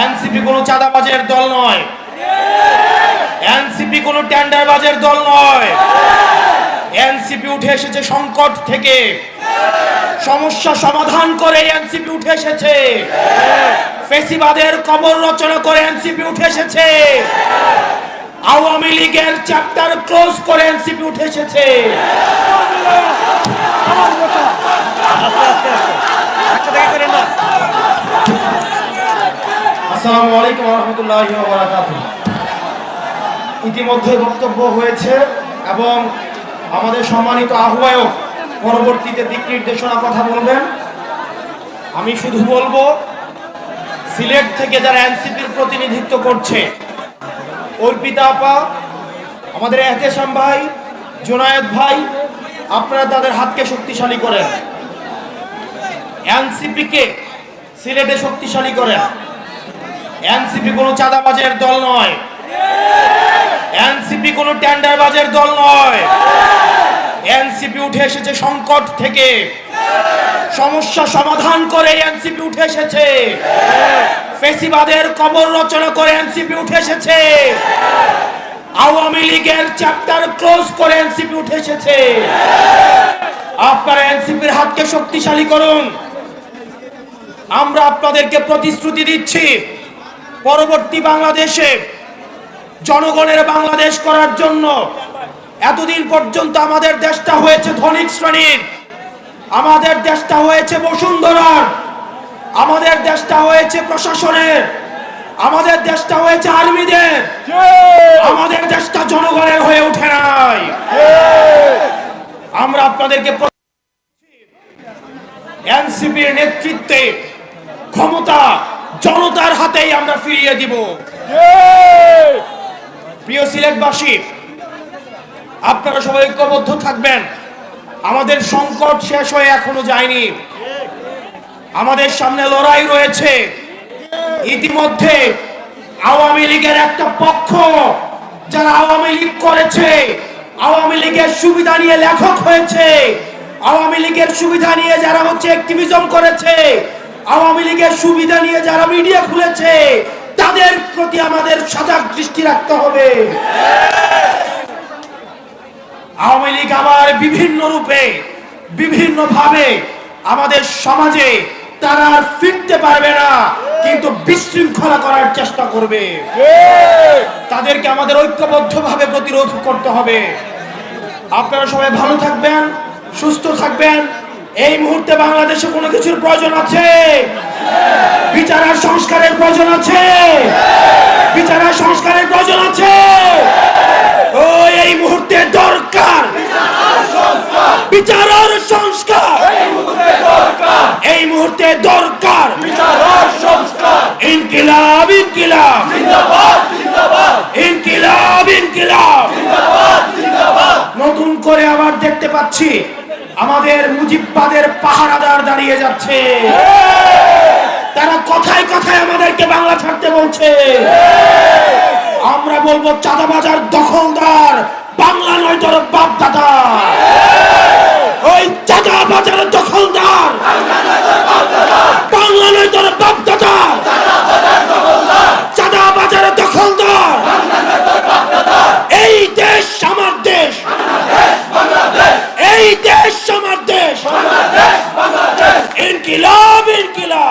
NCP কোনো চাঁদাবাজের দল নয়। এনসিপি কোনো টেন্ডারবাজের দল নয়। এনসিপি উঠে এসেছে সংকট থেকে। সমস্যা সমাধান করে এনসিপি উঠে এসেছে। ফেসিবাদের কবর রচনা করে এনসিপি উঠে এসেছে। আওয়ামী লীগের চ্যাপ্টার ক্লোজ করে এনসিপি উঠে এসেছে। আসসালামু আলাইকুম রহমতুল্লাহ ইতিমধ্যে বক্তব্য হয়েছে এবং আমাদের সম্মানিত আহ্বায়ক পরবর্তীতে দিক নির্দেশনা কথা বলবেন। আমি শুধু বলব, সিলেট থেকে যারা এনসিপির প্রতিনিধিত্ব করছে, অর্পিতা আপা, আমাদের এহতেশাম ভাই, জোনায়েদ ভাই, আপনারা তাদের হাতকে শক্তিশালী করেন। এনসিপিকে সিলেটে শক্তিশালী করেন। এনসিপি কোনো চাঁদাবাজের দল নয়। এনসিপি কোনো টেন্ডারবাজের দল নয়। এনসিপি উঠে এসেছে সংকট থেকে। সমস্যা সমাধান করে এনসিপি উঠে এসেছে। ফেসিবাদের কবর রচনা করে এনসিপি উঠে এসেছে। আওয়ামী লীগের চ্যাপ্টার ক্লোজ করে এনসিপি উঠে এসেছে। আপনারা এনসিপির হাতকে শক্তিশালী করুন। আমরা আপনাদেরকে প্রতিশ্রুতি দিচ্ছি। পরবর্তী বাংলাদেশে জনগণের বাংলাদেশ করার জন্য এতদিন পর্যন্ত আমাদের দেশটা হয়েছে ধনিক শ্রেণির। আমাদের দেশটা হয়েছে বসুন্ধরার। আমাদের দেশটা হয়েছে প্রশাসনের। আমাদের দেশটা হয়েছে আর্মিদের। আমাদের দেশটা জনগণের হয়ে ওঠে নাই। আমরা আপনাদেরকে এনসিপির নেতৃত্বে ক্ষমতা জনতার হাতেই আমরা ফিরিয়ে দিব। প্রিয় সিলেটবাসী আপনারা সবাই ঐক্যবদ্ধ থাকবেন। আমাদের সংকট শেষ হয়ে এখনও যায়নি। আমাদের সামনে লড়াই রয়েছে। ইতিমধ্যে আওয়ামী লীগের একটা পক্ষ যারা আওয়ামী লীগ করেছে আওয়ামী লীগের সুবিধা নিয়ে লেখক হয়েছে। আওয়ামী লীগের সুবিধা নিয়ে যারা হচ্ছে অ্যাক্টিভিজম করেছে আওয়ামী লীগের সুবিধা নিয়ে যারা মিডিয়া খুলেছে, তাদের প্রতি আমাদের সজাগ দৃষ্টি রাখতে হবে। আওয়ামী লীগ আবার বিভিন্ন রূপে, বিভিন্ন ভাবে আমাদের সমাজে তারা আর ফিরতে পারবে না, কিন্তু বিশৃঙ্খলা করার চেষ্টা করবে। তাদেরকে আমাদের ঐক্যবদ্ধ ভাবে প্রতিরোধ করতে হবে। আপনারা সবাই ভালো থাকবেন, সুস্থ থাকবেন। এই মুহূর্তে বাংলাদেশে কোনো কিছুর প্রয়োজন আছে? বিচার আর সংস্কারের প্রয়োজন আছে? বিচার আর সংস্কারের প্রয়োজন আছে? ও, এই মুহূর্তে দরকার। বিচার আর সংস্কার। এই মুহূর্তে দরকার। ইনকিলাব ইনকিলাব। ইনকিলাব ইনকিলাব। নতুন করে আবার দেখতে পাচ্ছি। আমাদের মুজিববাদের পাহারাদার দাঁড়িয়ে যাচ্ছে। তারা কথায় কথায় আমাদেরকে বাংলা ছাড়তে বলছে। আমরা বলব, চাঁদাবাজার দখলদার, বাংলা নয় তোর বাপ দাদা ওই চাঁদা বাজার দখলদার। ইনকলাবের কিলা